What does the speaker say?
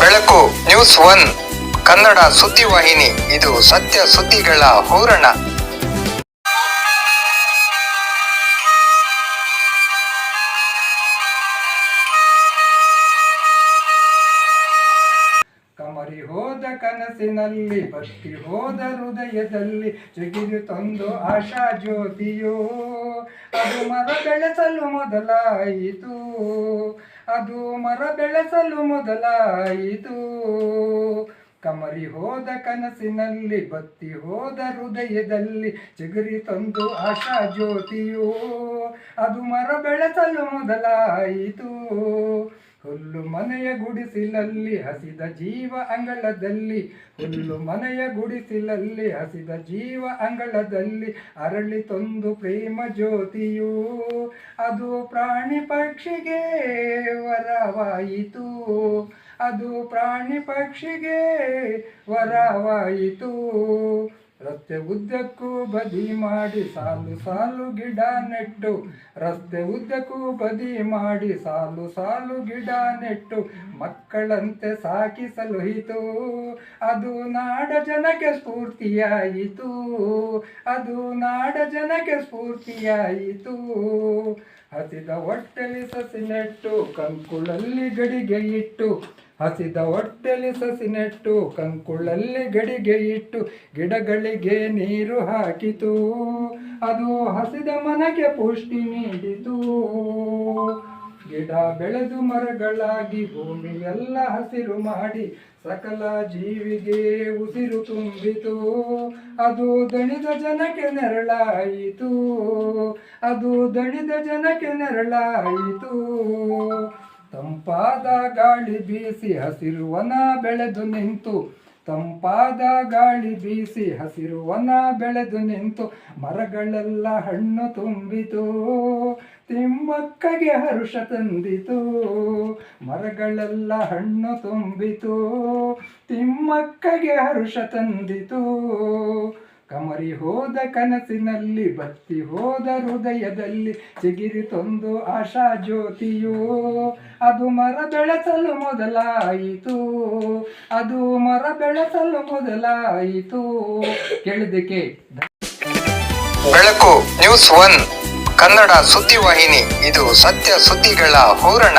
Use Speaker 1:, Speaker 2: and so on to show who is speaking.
Speaker 1: ಬೆಳಕು, news one, Kannada ಸುದ್ದಿವಾಹಿನಿ ಇದು ಸತ್ಯ ಸುದ್ದಿಗಳ ಹೂರಣ.
Speaker 2: ಕಮರಿ ಹೋದ ಕನಸಿನಲ್ಲಿ, ಬತ್ತಿ ಹೋದ ಹೃದಯದಲ್ಲಿ, ಜಗಿದು ತಂದು ಆಶಾ ಜ್ಯೋತಿಯೋ. ಅದು ಮರ ಬೆಳೆಸಲು ಮೊದಲಾಯಿತು. ಅದು ಮರ ಬೆಳೆಸಲು ಮೊದಲಾಯಿತು. ಕಮರಿ ಹೋದ ಕನಸಿನಲ್ಲಿ, ಬತ್ತಿ ಹೋದ ಹೃದಯದಲ್ಲಿ ಚಿಗುರಿ ತಂದು ಆಶಾ ಜ್ಯೋತಿಯು. ಅದು ಮರ ಬೆಳೆಸಲು ಮೊದಲಾಯಿತು. ಹುಲ್ಲು ಮನೆಯ ಗುಡಿಸಿಲಲ್ಲಿ ಹಸಿದ ಜೀವ ಅಂಗಳದಲ್ಲಿ, ಹುಲ್ಲು ಮನೆಯ ಗುಡಿಸಿಲಲ್ಲಿ ಹಸಿದ ಜೀವ ಅಂಗಳದಲ್ಲಿ ಅರಳಿ ತೊಂದು ಪ್ರೇಮ ಜ್ಯೋತಿಯು, ಅದು ಪ್ರಾಣಿ ಪಕ್ಷಿಗೆ ವರವಾಯಿತು. ಅದು ಪ್ರಾಣಿ ಪಕ್ಷಿಗೆ ವರವಾಯಿತು. ರಸ್ತೆ ಉದ್ದಕ್ಕೂ ಬದಿ ಮಾಡಿ ಸಾಲು ಸಾಲು ಗಿಡ ನೆಟ್ಟು. ರಸ್ತೆ ಉದ್ದಕ್ಕೂ ಬದಿ ಮಾಡಿ ಸಾಲು ಸಾಲು ಗಿಡ ನೆಟ್ಟು. ಮಕ್ಕಳಂತೆ ಸಾಕಿಸಲುಹಿತು ಅದು ನಾಡ ಜನಕ್ಕೆ ಸ್ಫೂರ್ತಿಯಾಯಿತು. ಅದು ನಾಡ ಜನಕ್ಕೆ ಸ್ಫೂರ್ತಿಯಾಯಿತು. ಹಸಿದ ಹೊಟ್ಟೆಲಿ ಸಸಿ ನೆಟ್ಟು, ಕಂಕುಳಲ್ಲಿ ಗಡಿಗೆ ಇಟ್ಟು. ಹಸಿದ ಹೊಟ್ಟೆಲಿ ಸಸಿ ನೆಟ್ಟು ಕಂಕುಳಲ್ಲಿ ಗಡಿಗೆ ಇಟ್ಟು, ಗಿಡಗಳಿಗೆ ನೀರು ಹಾಕಿತು. ಅದು ಹಸಿದ ಮನೆಗೆ ಪುಷ್ಟಿ ನೀಡಿತು. ಗಿಡ ಬೆಳೆದು ಮರಗಳಾಗಿ ಭೂಮಿಯೆಲ್ಲ ಹಸಿರು ಮಾಡಿ ಸಕಲ ಜೀವಿಗೆ ಉಸಿರು ತುಂಬಿತು. ಅದು ದಣಿದ ಜನಕ್ಕೆ ನೆರಳಾಯಿತು. ಅದು ದಣಿದ ಜನಕ್ಕೆ ನೆರಳಾಯಿತು. ತಂಪಾದ ಗಾಳಿ ಬೀಸಿ ಹಸಿರುವನ ಬೆಳೆದು ನಿಂತು. ತಂಪಾದ ಗಾಳಿ ಬೀಸಿ ಹಸಿರುವನ ಬೆಳೆದು ನಿಂತು. ಮರಗಳೆಲ್ಲ ಹಣ್ಣು ತುಂಬಿತು. ತಿಮ್ಮಕ್ಕಗೆ ಹರುಷ ತಂದಿತು. ಮರಗಳೆಲ್ಲ ಹಣ್ಣು ತುಂಬಿತು. ತಿಮ್ಮಕ್ಕಗೆ ಹರುಷ ತಂದಿತು. ಕಮರಿ ಹೋದ ಕನಸಿನಲ್ಲಿ, ಬತ್ತಿ ಹೋದ ಹೃದಯದಲ್ಲಿ ಚಿಗಿರಿ ತಂದು ಆಶಾ ಜ್ಯೋತಿಯೋ. ಅದು ಮರ ಬೆಳೆಸಲು ಮೊದಲಾಯಿತು. ಅದು ಮರ ಬೆಳೆಸಲು ಮೊದಲಾಯಿತು. ಕೇಳಿದಕ್ಕೆ
Speaker 1: ಬೆಳಕು, ನ್ಯೂಸ್ ಒನ್, ಕನ್ನಡ ಸುದ್ದಿವಾಹಿನಿ. ಇದು ಸತ್ಯ ಸುದ್ದಿಗಳ ಹೂರಣ.